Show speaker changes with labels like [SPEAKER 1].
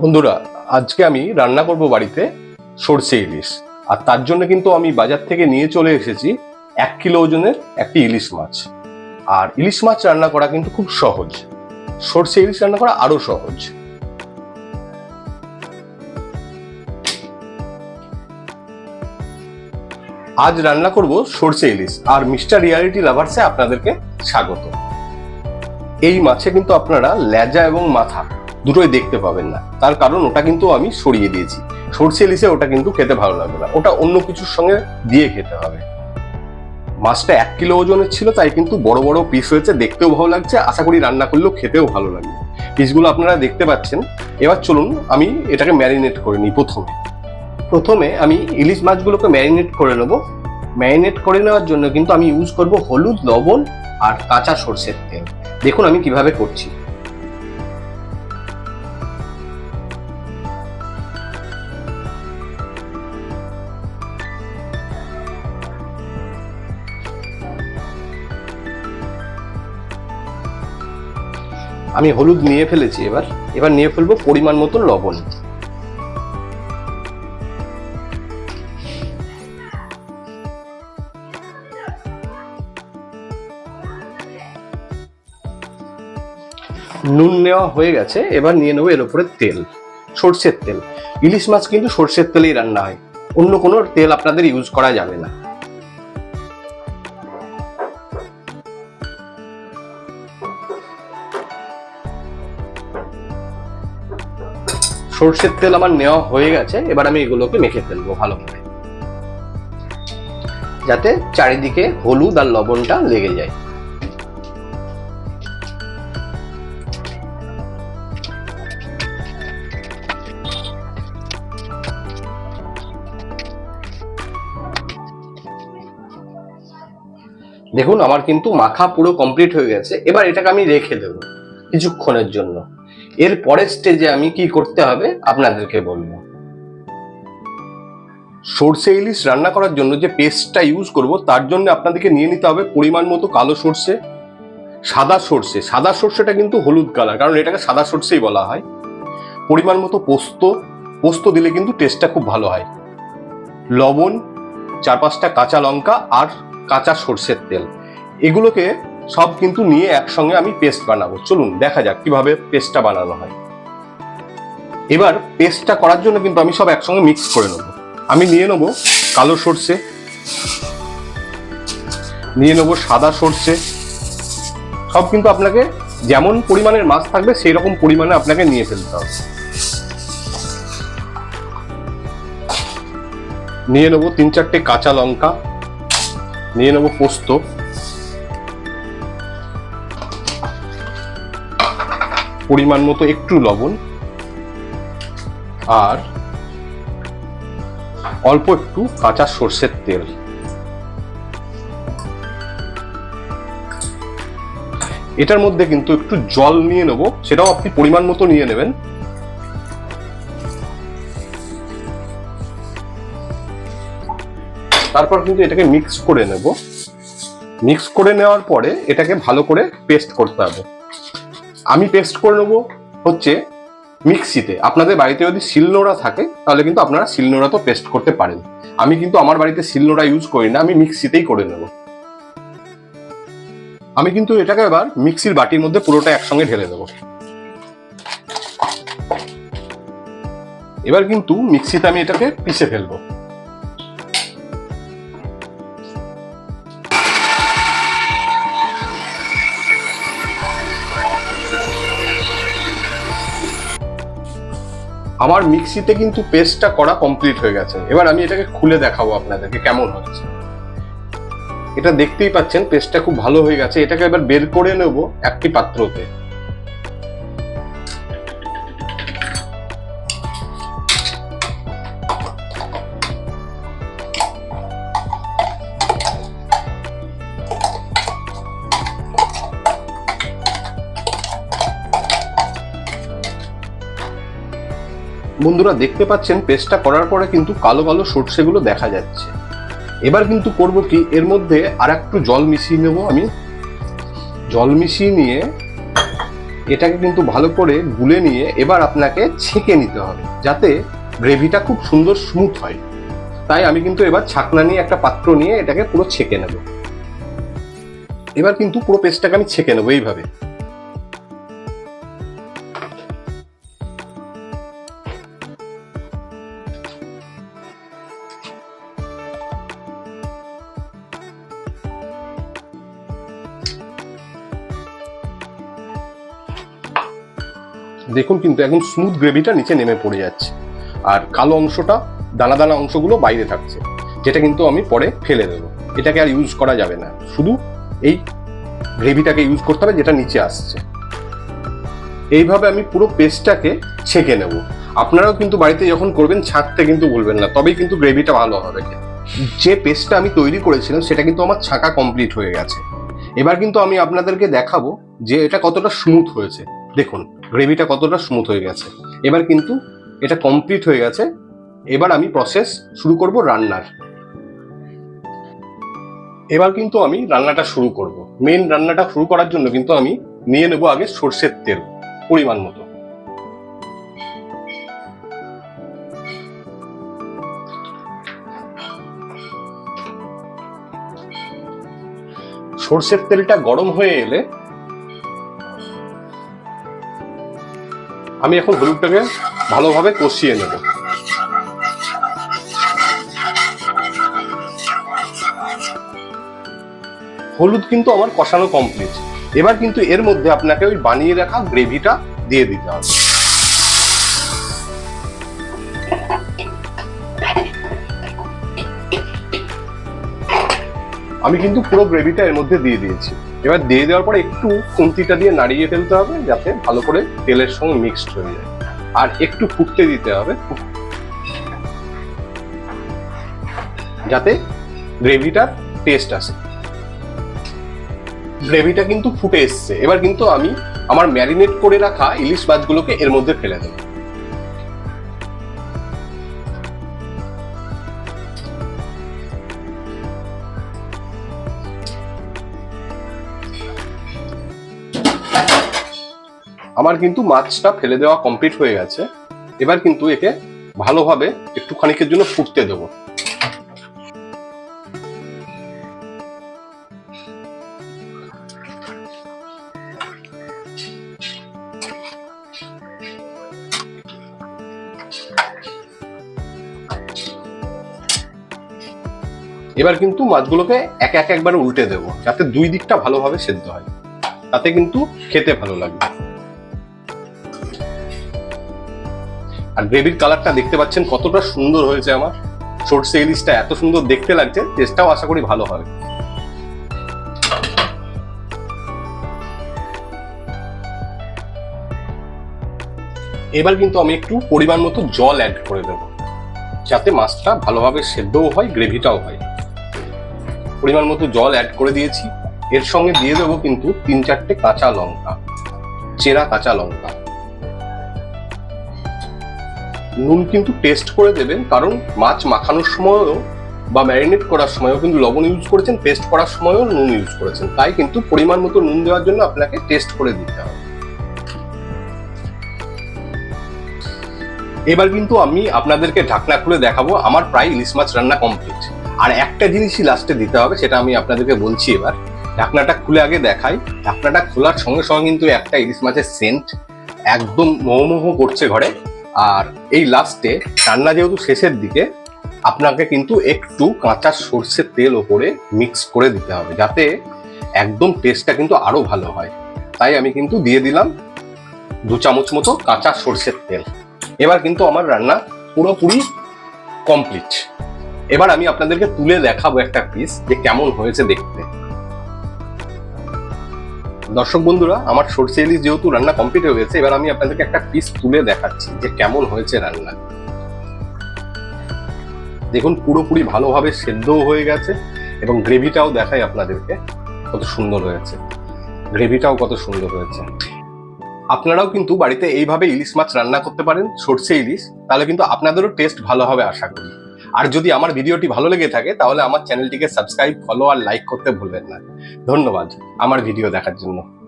[SPEAKER 1] বন্ধুরা, আজকে আমি রান্না করব বাড়িতে সর্ষে ইলিশ। আর তার জন্য কিন্তু আমি বাজার থেকে নিয়ে চলে এসেছি এক কিলো ওজনের একটি ইলিশ মাছ। আর ইলিশ মাছ রান্না করা কিন্তু খুব সহজ। সর্ষে ইলিশ রান্না করা আরও সহজ। আজ রান্না করব সর্ষে ইলিশ। আর মিস্টার রিয়ালিটি লাভার্সে আপনাদেরকে স্বাগত। এই মাছে কিন্তু আপনারা লেজা এবং মাথা দুটোই দেখতে পাবেন না। তার কারণ ওটা কিন্তু আমি সরিয়ে দিয়েছি। সর্ষে ইলিশে ওটা কিন্তু খেতে ভালো লাগবে না। ওটা অন্য কিছুর সঙ্গে দিয়ে খেতে হবে। মাছটা এক কিলো ওজনের ছিল, তাই কিন্তু বড় বড় পিস হয়েছে। দেখতেও ভালো লাগছে। আশা করি রান্না করলেও খেতেও ভালো লাগবে। পিসগুলো আপনারা দেখতে পাচ্ছেন। এবার চলুন আমি এটাকে ম্যারিনেট করে নিই প্রথমে। প্রথমে আমি ইলিশ মাছগুলোকে ম্যারিনেট করে নেব। ম্যারিনেট করে নেওয়ার জন্য কিন্তু আমি ইউজ করব হলুদ, লবণ আর কাঁচা সর্ষের তেল। দেখুন আমি কীভাবে করছি। আমি হলুদ নিয়ে ফেলেছি এবার। এবার নিয়ে ফেলব পরিমাণ মতো লবণ। নুন নেওয়া হয়ে গেছে, এবার নিয়ে নেব এর উপরে তেল, সর্ষের তেল। ইলিশ মাছ কিন্তু সর্ষের তেলেই রান্না হয়, অন্য কোনো তেল আপনাদের ইউজ করা যাবে না। সর্ষের তেল আমার নেওয়া হয়ে গেছে, এবার আমি এগুলোকে মেখে ফেলব ভালো করে। যাতে চারিদিকে হলুদ আর লবণটা লেগে যায়। দেখুন, আমার কিন্তু মাখা পুরো কমপ্লিট হয়ে গেছে। এবার এটাকে আমি রেখে দেবো কিছুক্ষণের জন্য। এর পরের স্টেজে আমি কি করতে হবে আপনাদেরকে বলব। সর্ষে ইলিশ রান্না করার জন্য যে পেস্টটা ইউজ করব, তার জন্য আপনাদেরকে নিয়ে নিতে হবে পরিমাণ মতো কালো সর্ষে, সাদা সর্ষে। সাদা সর্ষেটা কিন্তু হলুদ কালার কারণ এটাকে সাদা সর্ষেই বলা হয়। পরিমাণ মতো পোস্ত পোস্ত দিলে কিন্তু টেস্টটা খুব ভালো হয়। লবণ, চার পাঁচটা কাঁচা লঙ্কা আর কাঁচা সর্ষের তেল। এগুলোকে সব কিন্তু নিয়ে একসঙ্গে আমি পেস্ট বানাবো। চলুন, দেখা যাক কীভাবে পেস্টটা বানানো হয়। এবার পেস্টটা করার জন্য কিন্তু আমি সব একসঙ্গে মিক্স করে নেব। আমি নিয়ে নেব কালো সর্ষে, নিয়ে নেব সাদা সর্ষে। সব কিন্তু আপনাকে যেমন পরিমাণের মাছ থাকবে, সেই রকম পরিমাণে আপনাকে নিয়ে ফেলতে হবে। নিয়ে নেব তিন চারটে কাঁচা লঙ্কা, নিয়ে নেব পোস্ত। পরিমাণ মতো একটু লবণ আর অল্প একটু কাঁচা সর্ষের তেল। এটার মধ্যে কিন্তু একটু জল নিয়ে নেব, সেটাও আপনি পরিমাণ মতো নিয়ে নেবেন। তারপর কিন্তু এটাকে মিক্স করে নেব। মিক্স করে নেওয়ার পরে এটাকে ভালো করে পেস্ট করতে হবে। আমি পেস্ট করে নেব হচ্ছে মিক্সিতে। আপনাদের বাড়িতে যদি শিলনোড়া থাকে, তাহলে কিন্তু আপনারা শিলনোড়া তো পেস্ট করতে পারেন। আমি কিন্তু আমার বাড়িতে শিলনোড়া ইউজ করি না, আমি মিক্সিতেই করে নেব। আমি কিন্তু এটাকে এবার মিক্সির বাটির মধ্যে পুরোটা একসঙ্গে ঢেলে দেবো। এবার কিন্তু মিক্সিতে আমি এটাকে পিষে ফেলব। আমার মিক্সিতে কিন্তু পেস্টটা করা কমপ্লিট হয়ে গেছে। এবার আমি এটাকে খুলে দেখাবো আপনাদেরকে কেমন হয়েছে এটা দেখতেই পাচ্ছেন পেস্টটা খুব ভালো হয়ে গেছে। এটাকে এবার বের করে নেব একটি পাত্রতে। বন্ধুরা দেখতে পাচ্ছেন পেস্টটা করার পরে কিন্তু কালো কালো সর্ষেগুলো দেখা যাচ্ছে। এবার কিন্তু করব কি, এর মধ্যে আর একটু জল মিশিয়ে নেব আমি। জল মিশিয়ে নিয়ে এটাকে কিন্তু ভালো করে গুলে নিয়ে এবার আপনাকে ছেঁকে নিতে হবে, যাতে গ্রেভিটা খুব সুন্দর স্মুথ হয়। তাই আমি কিন্তু এবার ছাকনা নিয়ে একটা পাত্র নিয়ে এটাকে পুরো ছেঁকে নেব। এবার কিন্তু পুরো পেস্টটাকে আমি ছেঁকে নেব এইভাবে। দেখুন কিন্তু একদম স্মুথ গ্রেভিটা নিচে নেমে পড়ে যাচ্ছে। আর কালো অংশটা, দানা দানা অংশগুলো বাইরে থাকছে, যেটা কিন্তু আমি পরে ফেলে দেবো। এটাকে আর ইউজ করা যাবে না। শুধু এই গ্রেভিটাকে ইউজ করতে হবে, যেটা নিচে আসছে। এইভাবে আমি পুরো পেস্টটাকে ছেঁকে নেব। আপনারাও কিন্তু বাড়িতে যখন করবেন, ছাঁকতে কিন্তু বলবেন না। তবেই কিন্তু গ্রেভিটা ভালো হবে। যে পেস্টটা আমি তৈরি করেছিলাম, সেটা কিন্তু আমার ছাঁকা কমপ্লিট হয়ে গেছে। এবার কিন্তু আমি আপনাদেরকে দেখাবো যে এটা কতটা স্মুথ হয়েছে। দেখুন গ্রেভিটা কতটা স্মুথ হয়ে গেছে। এবার কিন্তু এটা কমপ্লিট হয়ে গেছে। এবার আমি প্রসেস শুরু করব রান্নার। এবার কিন্তু আমি রান্নাটা শুরু করব। মেন রান্নাটা শুরু করার জন্য কিন্তু আমি নিয়ে নেব আগে সর্ষের তেল, পরিমাণ মতো। সর্ষের তেলটা গরম হয়ে এলে আমি এখন হলুদটাকে ভালোভাবে কষিয়ে নেব। হলুদ কিন্তু আমার কষানো কমপ্লিট এবার কিন্তু এর মধ্যে আপনাকে ওই বানিয়ে রাখা গ্রেভিটা দিয়ে দিতে হবে। আমি কিন্তু পুরো গ্রেভিটা এর মধ্যে দিয়ে দিয়েছি। এবার দিয়ে দেওয়ার পরে একটু খুন্তিটা দিয়ে নাড়িয়ে ফেলতে হবে যাতে ভালো করে তেলের সঙ্গে মিক্সড হয়ে যায়। আর একটু ফুটতে দিতে হবে। যাতে গ্রেভিটার টেস্ট আসে। গ্রেভিটা কিন্তু ফুটে এসছে। এবার কিন্তু আমি আমার ম্যারিনেট করে রাখা ইলিশ মাছগুলোকে এর মধ্যে ফেলে দেবো। আমার কিন্তু মাছটা ফেলে দেওয়া কমপ্লিট হয়ে গেছে। এবার কিন্তু একে ভালোভাবে একটু খানিকের জন্য ফুটতে দেবো। এবার কিন্তু মাছগুলোকে এক এক একবার উল্টে দেবো, যাতে দুই দিকটা ভালোভাবে সেদ্ধ হয়। তাতে কিন্তু খেতে ভালো লাগবে। আর গ্রেভির কালারটা দেখতে পাচ্ছেন কতটা সুন্দর হয়েছে আমার। সর্ষে ইলিশটা এত সুন্দর দেখতে লাগছে, টেস্টটাও আশা করি ভালো হবে। এবার কিন্তু আমি একটু পরিমাণ মতো জল অ্যাড করে দেবো, যাতে মাছটা ভালোভাবে সেদ্ধও হয়, গ্রেভিটাও হয়। পরিমাণ মতো জল অ্যাড করে দিয়েছি। এর সঙ্গে দিয়ে দেবো কিন্তু তিন চারটে কাঁচা লঙ্কা, চেরা কাঁচা লঙ্কা। নুন কিন্তু টেস্ট করে দেবেন, কারণ মাছ মাখানোর সময়ও বা ম্যারিনেট করার সময়ও কিন্তু লবণ ইউজ করেছেন পেস্ট করার সময়ও নুন ইউজ করেছেন। তাই কিন্তু পরিমাণ মতো নুন দেওয়ার জন্য আপনাকে টেস্ট করে দিতে হবে। এবার কিন্তু আমি আপনাদেরকে ঢাকনা খুলে দেখাবো, আমার প্রায় ইলিশ মাছ রান্না কমপ্লিট আর একটা জিনিসই লাস্টে দিতে হবে, সেটা আমি আপনাদেরকে বলছি এবার। ঢাকনাটা খুলে আগে দেখাই। ঢাকনাটা খোলার সঙ্গে সঙ্গে কিন্তু একটা ইলিশ মাছের সেন্ট একদম মোহমোহ করছে ঘরে। আর এই লাস্টে রান্না যেহেতু শেষের দিকে, আপনাকে কিন্তু একটু কাঁচা সর্ষের তেল ওপরে মিক্স করে দিতে হবে যাতে একদম টেস্টটা কিন্তু আরও ভালো হয়। তাই আমি কিন্তু দিয়ে দিলাম দু চামচ মতো কাঁচা সর্ষের তেল। এবার কিন্তু আমার রান্না পুরোপুরি কমপ্লিট এবার আমি আপনাদেরকে তুলে দেখাবো একটা পিস যে কেমন হয়েছে দেখতে। দর্শক বন্ধুরা, আমার সর্ষে ইলিশ যেহেতু রান্না কমপ্লিট হয়ে গেছে, এবার আমি আপনাদেরকে একটা পিস তুলে দেখাচ্ছি যে কেমন হয়েছে রান্না। দেখুন, পুরোপুরি ভালোভাবে সেদ্ধও হয়ে গেছে এবং গ্রেভিটাও দেখাই আপনাদেরকে কত সুন্দর হয়েছে। গ্রেভিটাও কত সুন্দর হয়েছে। আপনারাও কিন্তু বাড়িতে এইভাবে ইলিশ মাছ রান্না করতে পারেন সর্ষে ইলিশ তাহলে কিন্তু আপনাদেরও টেস্ট ভালো হবে, আশা করি। আর যদি আমার ভিডিওটি ভালো লেগে থাকে, তাহলে আমার চ্যানেলটিকে সাবস্ক্রাইব, ফলো আর লাইক করতে ভুলবেন না। ধন্যবাদ আমার ভিডিও দেখার জন্য।